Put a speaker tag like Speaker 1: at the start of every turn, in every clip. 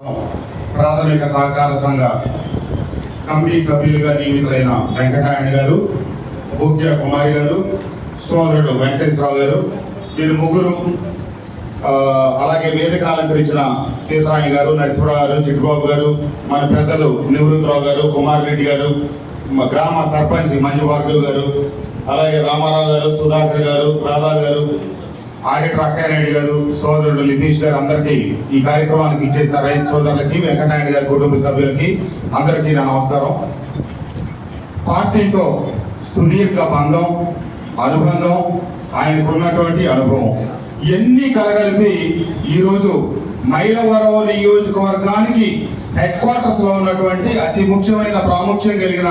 Speaker 1: ప్రాథమిక సహకార సంఘ కమిటీ సభ్యులుగా నియమితులైన వెంకటాయణ గారు భూక్య కుమారి గారు సోదరుడు వెంకటేశ్వరరావు గారు వీరు ముగ్గురు అలాగే వేదిక అలంకరించిన సీతారాయ గారు నరసింహరావు గారు చిట్టుబాబు గారు మన పెద్దలు నివృత్తిరావు గారు కుమార్ రెడ్డి గారు గ్రామ సర్పంచ్ మంజు భార్గవ్ గారు అలాగే రామారావు గారు సుధాకర్ గారు రాధా గారు ఆడిటర్ అక్కయ్యనాయుడు గారు సోదరుడు లితీష్ గారు అందరికీ ఈ కార్యక్రమానికి ఇచ్చేసిన రైతు సోదరులకి వెంకటనాయుడు గారి కుటుంబ సభ్యులకి అందరికీ నా నమస్కారం. పార్టీతో సుదీర్ఘ బంధం అనుబంధం ఆయనకున్నటువంటి అనుభవం. ఇవన్నీ కలగలిపి ఈరోజు మైలవరం నియోజకవర్గానికి హెడ్ క్వార్టర్స్లో ఉన్నటువంటి అతి ముఖ్యమైన ప్రాముఖ్యం కలిగిన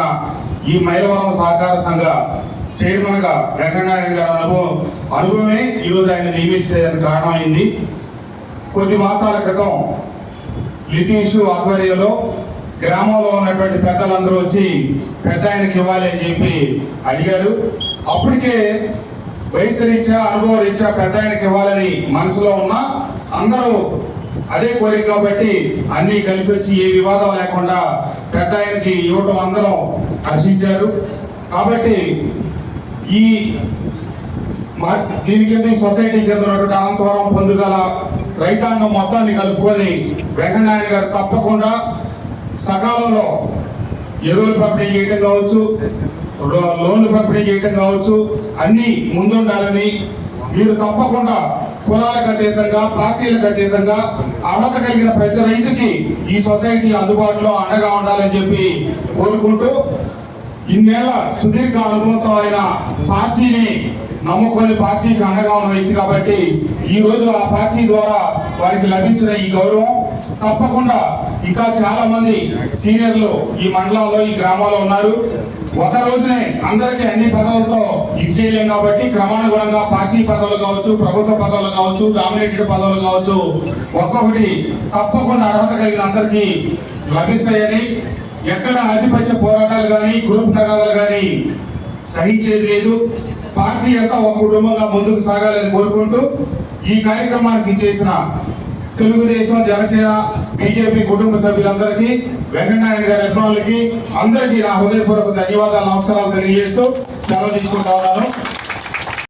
Speaker 1: ఈ మైలవరం సహకార సంఘ చైర్మన్గా వెంకటనారాయణ గారి అనుభవం అనుభవమే ఈరోజు ఆయన నియమించడానికి కారణమైంది. కొద్ది మాసాల క్రితం లితీషు ఆధ్వర్యంలో గ్రామంలో ఉన్నటువంటి పెద్దలందరూ వచ్చి పెద్ద ఆయనకి ఇవ్వాలి అని చెప్పి అడిగారు. అప్పటికే వయసు రీత్యా అనుభవ రీత్యా పెద్ద ఆయనకి ఇవ్వాలని మనసులో ఉన్న అందరూ అదే కోరిక కాబట్టి అన్ని కలిసి వచ్చి ఏ వివాదం లేకుండా పెద్ద ఆయనకి ఇవ్వటం అందరం హర్షించారు. కాబట్టి ఈ దీని కింద ఈ సొసైటీ కింద ఉన్నటువంటి అనంతవరం పొందుగల రైతాంగం మొత్తాన్ని కలుపుకొని వెంకటనారాయణ గారు తప్పకుండా సకాలంలో ఎరువులు పంపిణీ చేయటం కావచ్చు లోన్లు పంపిణీ చేయటం కావచ్చు అన్నీ ముందుండాలని మీరు తప్పకుండా కులాలకు అతీతంగా పార్టీలకు అతీతంగా అర్హత కలిగిన ప్రతి రైతుకి ఈ సొసైటీ అందుబాటులో అండగా ఉండాలని చెప్పి కోరుకుంటూ ఇన్నేళ్ళ సుదీర్ఘ అనుభవంతో ఆయన పార్టీని నమ్ముకొని పార్టీకి అండగా ఉన్న వ్యక్తి కాబట్టి ఈ రోజు ఆ పార్టీ ద్వారా వారికి లభించిన ఈ గౌరవం. తప్పకుండా ఇంకా చాలా మంది సీనియర్లు ఈ మండలంలో ఈ గ్రామాల్లో ఉన్నారు. ఒక రోజునే అందరికీ అన్ని పదవులతో ఇది చేయలేం కాబట్టి క్రమానుగుణంగా పార్టీ పదవులు కావచ్చు ప్రభుత్వ పదవులు కావచ్చు డామినేటెడ్ పదవులు కావచ్చు ఒక్కొక్కటి తప్పకుండా అర్హత కలిగిన అందరికీ లభిస్తాయని ఎక్కడ ఆధిపత్య పోరాటాలు కానీ గ్రూప్ నగరాలు కానీ సహించేది లేదు. పార్టీ అంతా ఒక కుటుంబంగా ముందుకు సాగాలని కోరుకుంటూ ఈ కార్యక్రమానికి చేసిన తెలుగుదేశం జనసేన బీజేపీ కుటుంబ సభ్యులందరికీ వెంకటనారాయణ గారి అభిమానులకి అందరికీ నా హృదయపూర్వక ధన్యవాదాలు నమస్కారాలు తెలియజేస్తూ సెలవు తీసుకుంటా ఉన్నాను.